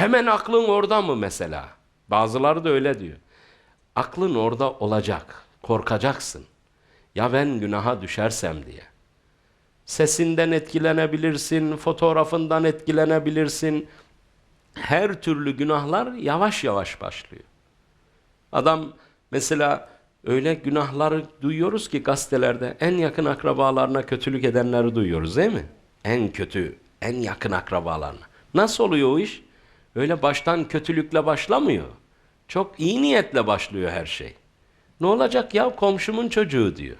Hemen aklın orada mı mesela? Bazıları da öyle diyor. Aklın orada olacak. Korkacaksın. Ya ben günaha düşersem diye. Sesinden etkilenebilirsin, fotoğrafından etkilenebilirsin. Her türlü günahlar yavaş yavaş başlıyor. Adam mesela öyle günahları duyuyoruz ki gazetelerde en yakın akrabalarına kötülük edenleri duyuyoruz değil mi? En kötü, en yakın akrabalarına. Nasıl oluyor o iş? Öyle baştan kötülükle başlamıyor. Çok iyi niyetle başlıyor her şey. Ne olacak ya komşumun çocuğu diyor.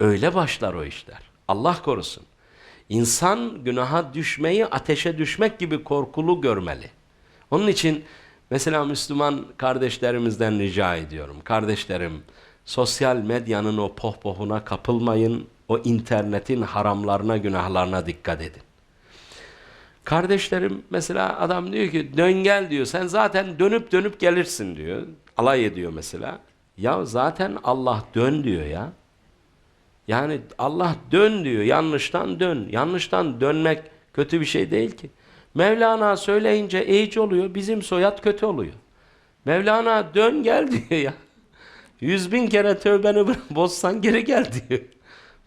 Öyle başlar o işler. Allah korusun. İnsan günaha düşmeyi ateşe düşmek gibi korkulu görmeli. Onun için mesela Müslüman kardeşlerimizden rica ediyorum. Kardeşlerim sosyal medyanın o pohpohuna kapılmayın. O internetin haramlarına günahlarına dikkat edin. Kardeşlerim mesela adam diyor ki dön gel diyor. Sen zaten dönüp dönüp gelirsin diyor. Alay ediyor mesela. Ya zaten Allah dön diyor ya. Yani Allah dön diyor. Yanlıştan dön. Yanlıştan dönmek kötü bir şey değil ki. Mevlana söyleyince eğici oluyor. Bizim soyad kötü oluyor. Mevlana dön gel diyor ya. Yüz bin kere tövbeni bozsan geri gel diyor.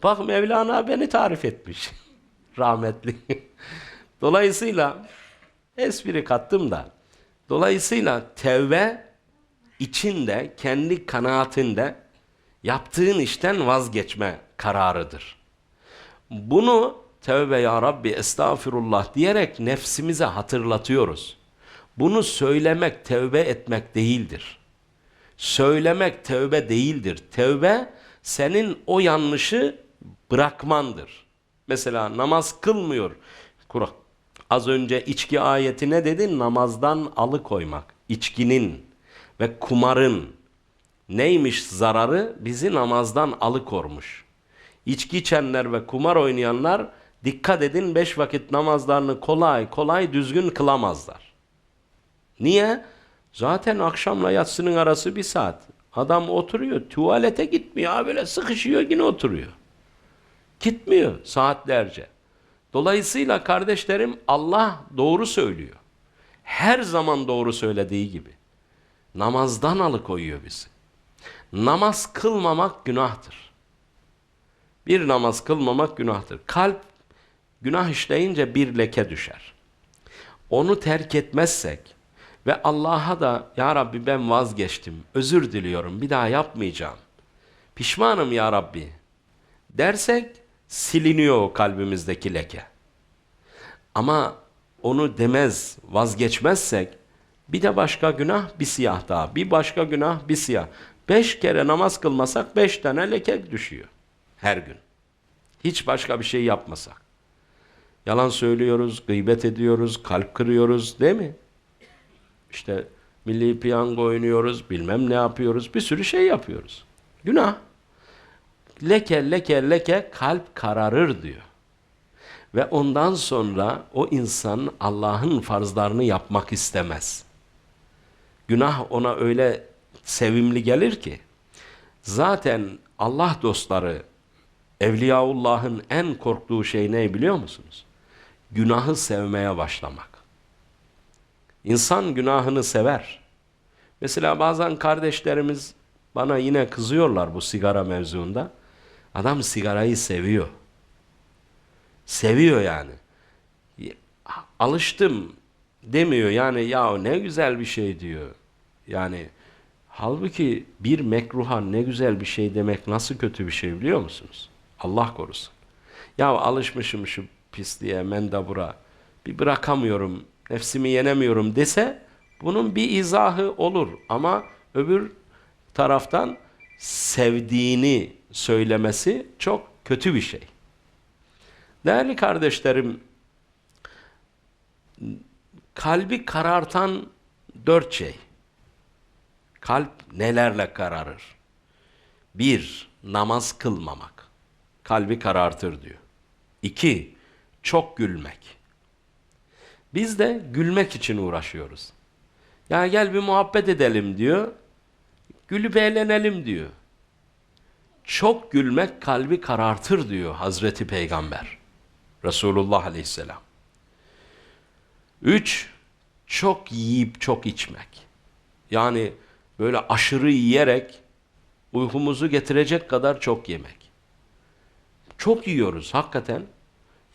Bak Mevlana beni tarif etmiş. Rahmetli. Dolayısıyla espri kattım da. Dolayısıyla tevbe içinde kendi kanaatinde yaptığın işten vazgeçme kararıdır. Bunu tevbe ya Rabbi estağfirullah diyerek nefsimize hatırlatıyoruz. Bunu söylemek tevbe etmek değildir. Söylemek tevbe değildir. Tevbe senin o yanlışı bırakmandır. Mesela namaz kılmıyor. Az önce içki ayeti ne dedi? Namazdan alıkoymak. İçkinin ve kumarın neymiş zararı? Bizi namazdan alıkormuş. İçki içenler ve kumar oynayanlar dikkat edin beş vakit namazlarını kolay kolay düzgün kılamazlar. Niye? Zaten akşamla yatsının arası bir saat. Adam oturuyor, tuvalete gitmiyor. Böyle sıkışıyor yine oturuyor. Gitmiyor saatlerce. Dolayısıyla kardeşlerim Allah doğru söylüyor. Her zaman doğru söylediği gibi. Namazdan alıkoyuyor bizi. Namaz kılmamak günahtır. Bir namaz kılmamak günahtır. Kalp günah işleyince bir leke düşer. Onu terk etmezsek ve Allah'a da ya Rabbi ben vazgeçtim, özür diliyorum, bir daha yapmayacağım. Pişmanım ya Rabbi dersek siliniyor o kalbimizdeki leke. Ama onu demez, vazgeçmezsek bir de başka günah bir siyah daha, bir başka günah bir siyah. Beş kere namaz kılmasak beş tane leke düşüyor her gün. Hiç başka bir şey yapmasak. Yalan söylüyoruz, gıybet ediyoruz, kalp kırıyoruz değil mi? İşte milli piyango oynuyoruz, bilmem ne yapıyoruz, bir sürü şey yapıyoruz. Günah. Leke leke leke kalp kararır diyor. Ve ondan sonra o insan Allah'ın farzlarını yapmak istemez. Günah ona öyle sevimli gelir ki zaten Allah dostları Evliyaullah'ın en korktuğu şey ne biliyor musunuz? Günahı sevmeye başlamak. İnsan günahını sever. Mesela bazen kardeşlerimiz bana yine kızıyorlar bu sigara mevzuunda. Adam sigarayı seviyor. Seviyor yani. Alıştım demiyor yani ya ne güzel bir şey diyor. Yani halbuki bir mekruha ne güzel bir şey demek nasıl kötü bir şey biliyor musunuz? Allah korusun. Ya alışmışım şu pisliğe, mendabura. Bir bırakamıyorum, nefsimi yenemiyorum dese bunun bir izahı olur. Ama öbür taraftan sevdiğini söylemesi çok kötü bir şey. Değerli kardeşlerim, kalbi karartan dört şey. Kalp nelerle kararır? Bir, namaz kılmamak. Kalbi karartır diyor. İki, çok gülmek. Biz de gülmek için uğraşıyoruz. Ya gel bir muhabbet edelim diyor. Gülüp eğlenelim diyor. Çok gülmek kalbi karartır diyor Hazreti Peygamber. Resulullah Aleyhisselam. Üç, çok yiyip çok içmek. Yani böyle aşırı yiyerek uykumuzu getirecek kadar çok yemek. Çok yiyoruz hakikaten.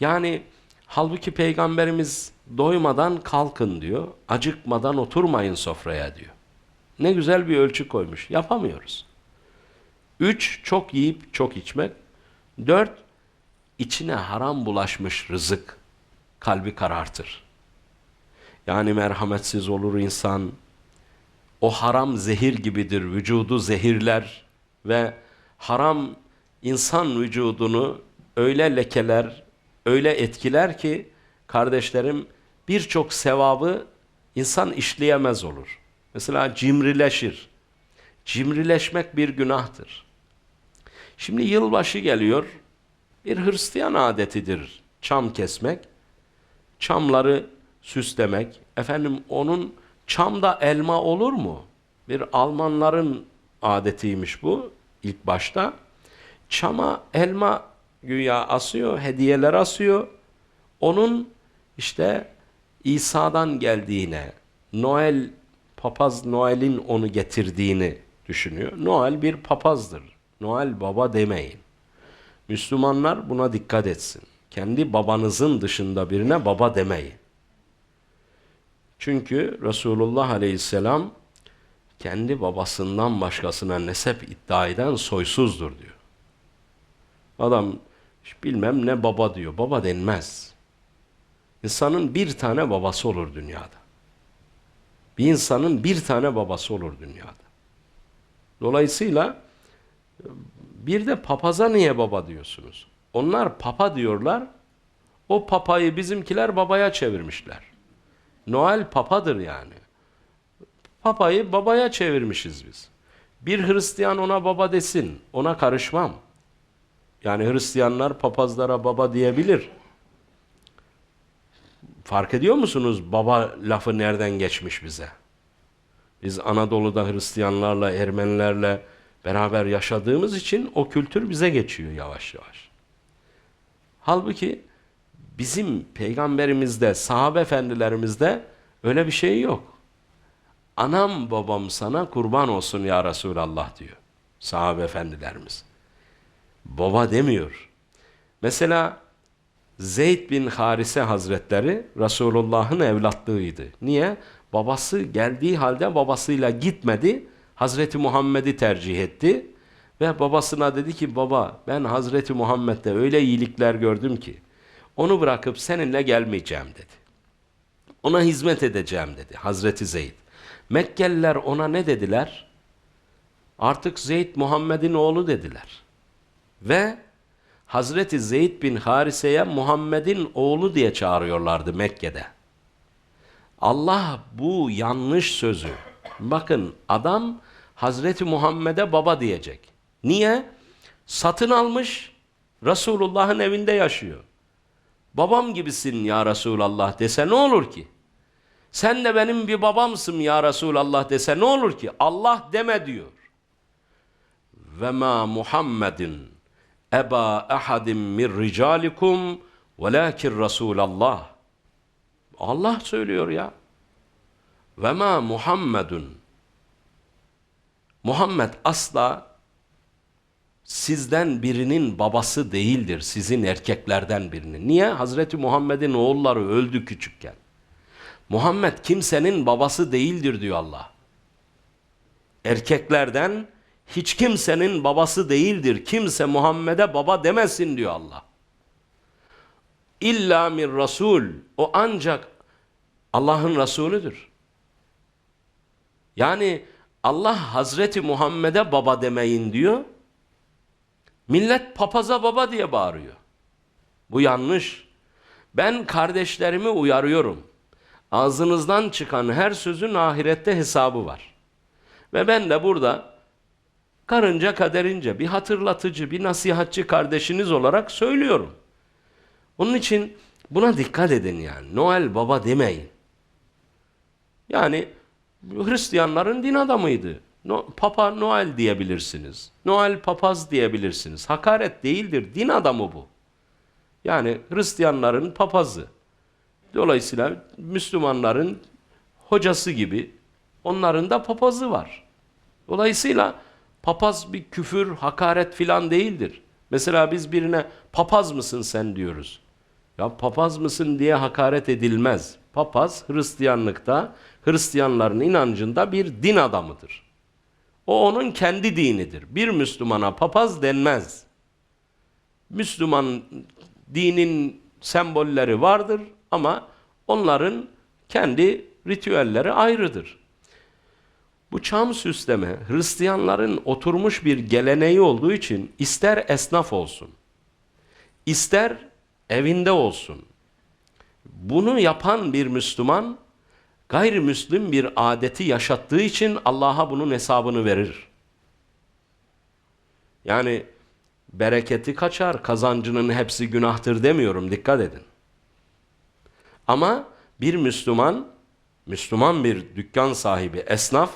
Yani halbuki peygamberimiz doymadan kalkın diyor. Acıkmadan oturmayın sofraya diyor. Ne güzel bir ölçü koymuş. Yapamıyoruz. Üç, çok yiyip çok içmek. Dört, içine haram bulaşmış rızık kalbi karartır. Yani merhametsiz olur insan. O haram zehir gibidir. Vücudu zehirler ve haram insan vücudunu öyle lekeler, öyle etkiler ki kardeşlerim birçok sevabı insan işleyemez olur. Mesela cimrileşir. Cimrileşmek bir günahtır. Şimdi yılbaşı geliyor. Bir Hristiyan adetidir çam kesmek. Çamları süslemek. Efendim onun çamda elma olur mu? Bir Almanların adetiymiş bu ilk başta. Çama elma güya asıyor, hediyeler asıyor. Onun işte İsa'dan geldiğine, Noel papaz Noel'in onu getirdiğini düşünüyor. Noel bir papazdır. Noel baba demeyin. Müslümanlar buna dikkat etsin. Kendi babanızın dışında birine baba demeyin. Çünkü Resulullah Aleyhisselam kendi babasından başkasına nesep iddia eden soysuzdur diyor. Adam bilmem ne baba diyor. Baba denmez. İnsanın bir tane babası olur dünyada. Bir insanın bir tane babası olur dünyada. Dolayısıyla bir de papaza niye baba diyorsunuz? Onlar papa diyorlar. O papayı bizimkiler babaya çevirmişler. Noel papadır yani. Papayı babaya çevirmişiz biz. Bir Hristiyan ona baba desin. Ona karışmam. Yani Hristiyanlar papazlara baba diyebilir. Fark ediyor musunuz baba lafı nereden geçmiş bize? Biz Anadolu'da Hristiyanlarla, Ermenilerle beraber yaşadığımız için o kültür bize geçiyor yavaş yavaş. Halbuki bizim peygamberimizde, sahabe efendilerimizde öyle bir şey yok. Anam babam sana kurban olsun ya Resulallah diyor sahabe efendilerimiz. Baba demiyor. Mesela Zeyd bin Harise Hazretleri Resulullah'ın evlatlığıydı. Niye? Babası geldiği halde babasıyla gitmedi. Hazreti Muhammed'i tercih etti. Ve babasına dedi ki baba ben Hazreti Muhammed'de öyle iyilikler gördüm ki onu bırakıp seninle gelmeyeceğim dedi. Ona hizmet edeceğim dedi Hazreti Zeyd. Mekkeliler ona ne dediler? Artık Zeyd Muhammed'in oğlu dediler. Ve Hazreti Zeyd bin Harise'ye Muhammed'in oğlu diye çağırıyorlardı Mekke'de. Allah bu yanlış sözü. Bakın adam Hazreti Muhammed'e baba diyecek. Niye? Satın almış Resulullah'ın evinde yaşıyor. Babam gibisin ya Resulallah dese ne olur ki? Sen de benim bir babamsın ya Resulallah dese ne olur ki? Allah deme diyor. Ve ma Muhammedin eba ahadim min ricalikum velakin Resulallah. Allah söylüyor ya. Ve ma Muhammedun. Muhammed asla sizden birinin babası değildir. Sizin erkeklerden birinin. Niye? Hazreti Muhammed'in oğulları öldü küçükken. Muhammed kimsenin babası değildir diyor Allah. Erkeklerden hiç kimsenin babası değildir. Kimse Muhammed'e baba demesin diyor Allah. İlla min Rasul. O ancak Allah'ın Resulüdür. Yani Allah Hazreti Muhammed'e baba demeyin diyor. Millet papaza baba diye bağırıyor. Bu yanlış. Ben kardeşlerimi uyarıyorum. Ağzınızdan çıkan her sözün ahirette hesabı var. Ve ben de burada karınca kaderince bir hatırlatıcı, bir nasihatçı kardeşiniz olarak söylüyorum. Onun için buna dikkat edin yani. Noel baba demeyin. Yani Hristiyanların din adamıydı. No, Papa Noel diyebilirsiniz. Noel papaz diyebilirsiniz. Hakaret değildir. Din adamı bu. Yani Hristiyanların papazı. Dolayısıyla Müslümanların hocası gibi onların da papazı var. Dolayısıyla papaz bir küfür, hakaret filan değildir. Mesela biz birine papaz mısın sen diyoruz. Ya papaz mısın diye hakaret edilmez. Papaz Hristiyanlıkta, Hristiyanların inancında bir din adamıdır. O onun kendi dinidir. Bir Müslümana papaz denmez. Müslüman dinin sembolleri vardır ama onların kendi ritüelleri ayrıdır. Bu çam süsleme Hristiyanların oturmuş bir geleneği olduğu için ister esnaf olsun, ister evinde olsun. Bunu yapan bir Müslüman gayrimüslim bir adeti yaşattığı için Allah'a bunun hesabını verir. Yani bereketi kaçar, kazancının hepsi günahtır demiyorum, dikkat edin. Ama bir Müslüman, Müslüman bir dükkan sahibi, esnaf,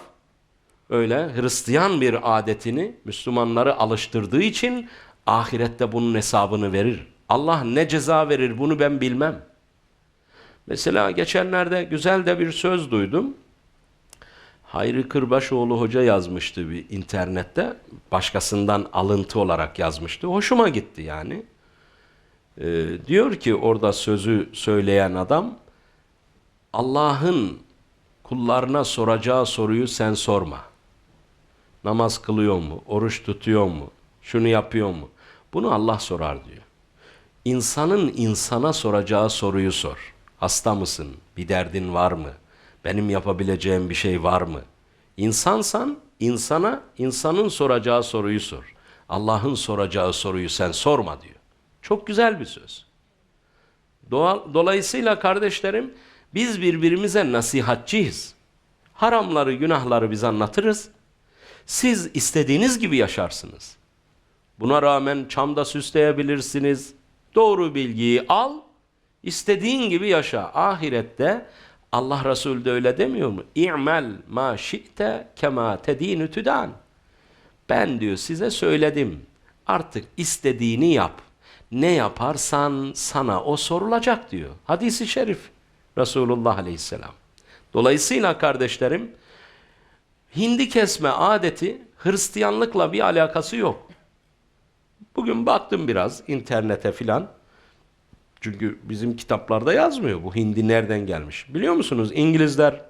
öyle Hristiyan bir adetini Müslümanları alıştırdığı için ahirette bunun hesabını verir. Allah ne ceza verir bunu ben bilmem. Mesela geçenlerde güzel de bir söz duydum. Hayri Kırbaşoğlu Hoca yazmıştı bir internette. Başkasından alıntı olarak yazmıştı. Hoşuma gitti yani. Ee, diyor ki orada sözü söyleyen adam, Allah'ın kullarına soracağı soruyu sen sorma. Namaz kılıyor mu? Oruç tutuyor mu? Şunu yapıyor mu? Bunu Allah sorar diyor. İnsanın insana soracağı soruyu sor. Hasta mısın? Bir derdin var mı? Benim yapabileceğim bir şey var mı? İnsansan insana insanın soracağı soruyu sor. Allah'ın soracağı soruyu sen sorma diyor. Çok güzel bir söz. Doğa- Dolayısıyla kardeşlerim biz birbirimize nasihatçiyiz. Haramları, günahları biz anlatırız. Siz istediğiniz gibi yaşarsınız. Buna rağmen çamda süsleyebilirsiniz. Doğru bilgiyi al, istediğin gibi yaşa. Ahirette Allah Resulü de öyle demiyor mu? İ'mel ma şi'te kema tedinü tüdan. Ben diyor size söyledim. Artık istediğini yap. Ne yaparsan sana o sorulacak diyor. Hadisi şerif Resulullah Aleyhisselam. Dolayısıyla kardeşlerim hindi kesme adeti Hristiyanlıkla bir alakası yok. Bugün baktım biraz internete filan. Çünkü bizim kitaplarda yazmıyor bu hindi nereden gelmiş. Biliyor musunuz İngilizler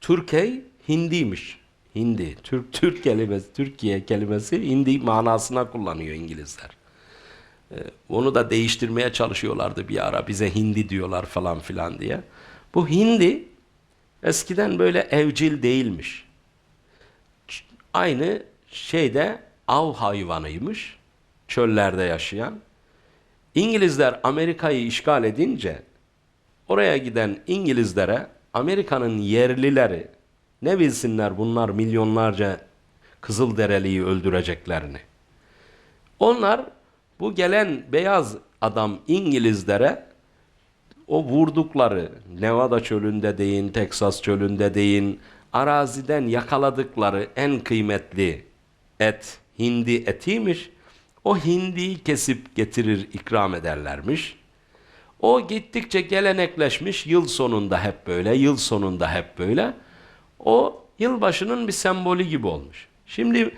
Türkiye hindiymiş. Hindi. Türk Türk kelimesi, Türkiye kelimesi hindi manasına kullanıyor İngilizler. Ee, onu da değiştirmeye çalışıyorlardı bir ara. Bize hindi diyorlar falan filan diye. Bu hindi eskiden böyle evcil değilmiş. Aynı şeyde av hayvanıymış. Çöllerde yaşayan. İngilizler Amerika'yı işgal edince oraya giden İngilizlere Amerika'nın yerlileri ne bilsinler bunlar milyonlarca Kızılderiliyi öldüreceklerini. Onlar bu gelen beyaz adam İngilizlere o vurdukları Nevada çölünde deyin, Teksas çölünde deyin, araziden yakaladıkları en kıymetli et hindi etiymiş. O hindiyi kesip getirir ikram ederlermiş. O gittikçe gelenekleşmiş yıl sonunda hep böyle, yıl sonunda hep böyle. O yılbaşının bir sembolü gibi olmuş. Şimdi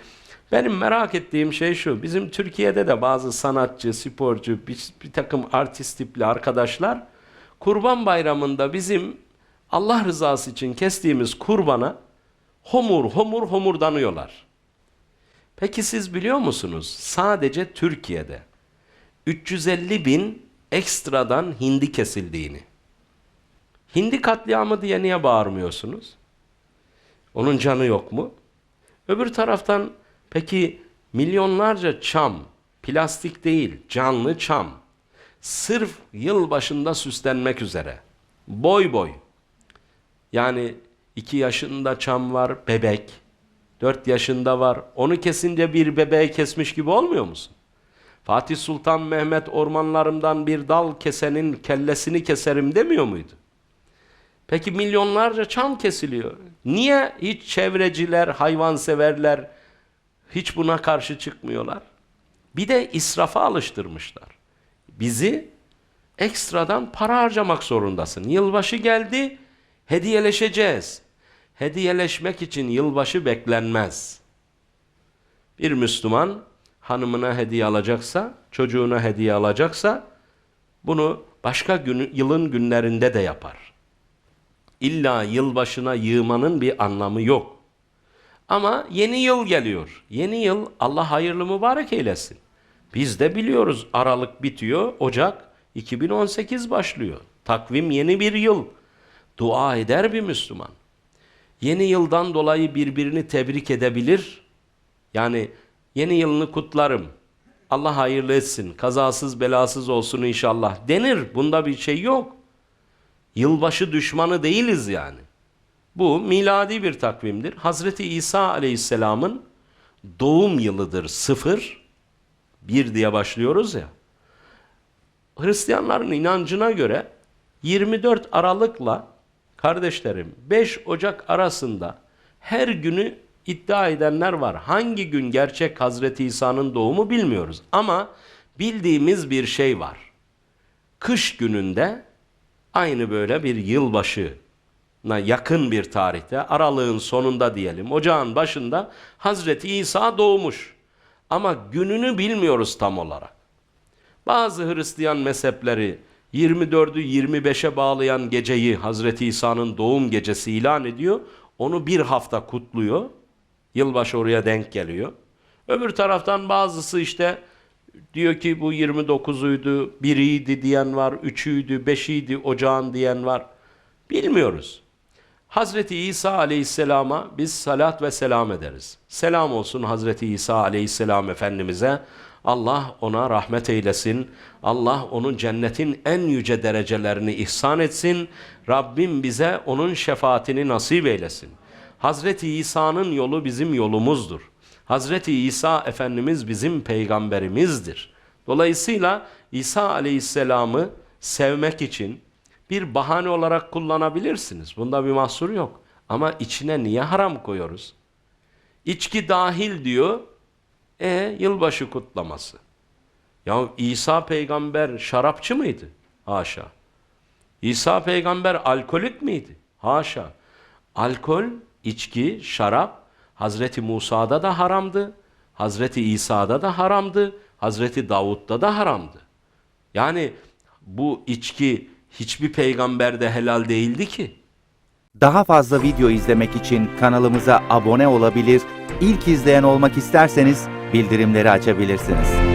benim merak ettiğim şey şu. Bizim Türkiye'de de bazı sanatçı, sporcu, bir, bir takım artist tipli arkadaşlar Kurban Bayramı'nda bizim Allah rızası için kestiğimiz kurbana homur homur homurdanıyorlar. Peki siz biliyor musunuz? Sadece Türkiye'de 350 bin ekstradan hindi kesildiğini. Hindi katliamı diye niye bağırmıyorsunuz? Onun canı yok mu? Öbür taraftan peki milyonlarca çam, plastik değil, canlı çam, sırf yıl başında süslenmek üzere, boy boy. Yani iki yaşında çam var, bebek, dört yaşında var. Onu kesince bir bebeği kesmiş gibi olmuyor musun? Fatih Sultan Mehmet ormanlarımdan bir dal kesenin kellesini keserim demiyor muydu? Peki milyonlarca çam kesiliyor. Niye hiç çevreciler, hayvanseverler hiç buna karşı çıkmıyorlar? Bir de israfa alıştırmışlar. Bizi ekstradan para harcamak zorundasın. Yılbaşı geldi, Hediyeleşeceğiz. Hediyeleşmek için yılbaşı beklenmez. Bir Müslüman hanımına hediye alacaksa, çocuğuna hediye alacaksa bunu başka gün, yılın günlerinde de yapar. İlla yılbaşına yığmanın bir anlamı yok. Ama yeni yıl geliyor. Yeni yıl Allah hayırlı mübarek eylesin. Biz de biliyoruz Aralık bitiyor, Ocak 2018 başlıyor. Takvim yeni bir yıl. Dua eder bir Müslüman. Yeni yıldan dolayı birbirini tebrik edebilir. Yani yeni yılını kutlarım. Allah hayırlı etsin. Kazasız belasız olsun inşallah denir. Bunda bir şey yok. Yılbaşı düşmanı değiliz yani. Bu miladi bir takvimdir. Hazreti İsa aleyhisselamın doğum yılıdır. Sıfır, bir diye başlıyoruz ya. Hristiyanların inancına göre 24 Aralık'la kardeşlerim 5 Ocak arasında her günü iddia edenler var. Hangi gün gerçek Hazreti İsa'nın doğumu bilmiyoruz ama bildiğimiz bir şey var. Kış gününde aynı böyle bir yılbaşına yakın bir tarihte aralığın sonunda diyelim ocağın başında Hazreti İsa doğmuş. Ama gününü bilmiyoruz tam olarak. Bazı Hristiyan mezhepleri 24'ü 25'e bağlayan geceyi Hazreti İsa'nın doğum gecesi ilan ediyor. Onu bir hafta kutluyor. Yılbaşı oraya denk geliyor. Öbür taraftan bazısı işte diyor ki bu 29'uydu, biriydi diyen var, üçüydü, beşiydi ocağın diyen var. Bilmiyoruz. Hazreti İsa aleyhisselama biz salat ve selam ederiz. Selam olsun Hazreti İsa aleyhisselam Efendimiz'e. Allah ona rahmet eylesin. Allah onun cennetin en yüce derecelerini ihsan etsin. Rabbim bize onun şefaatini nasip eylesin. Hazreti İsa'nın yolu bizim yolumuzdur. Hazreti İsa Efendimiz bizim peygamberimizdir. Dolayısıyla İsa Aleyhisselam'ı sevmek için bir bahane olarak kullanabilirsiniz. Bunda bir mahsur yok. Ama içine niye haram koyuyoruz? İçki dahil diyor. E yılbaşı kutlaması. Ya İsa peygamber şarapçı mıydı? Haşa. İsa peygamber alkolik miydi? Haşa. Alkol, içki, şarap Hazreti Musa'da da haramdı. Hazreti İsa'da da haramdı. Hazreti Davud'da da haramdı. Yani bu içki hiçbir peygamberde helal değildi ki. Daha fazla video izlemek için kanalımıza abone olabilir, ilk izleyen olmak isterseniz bildirimleri açabilirsiniz.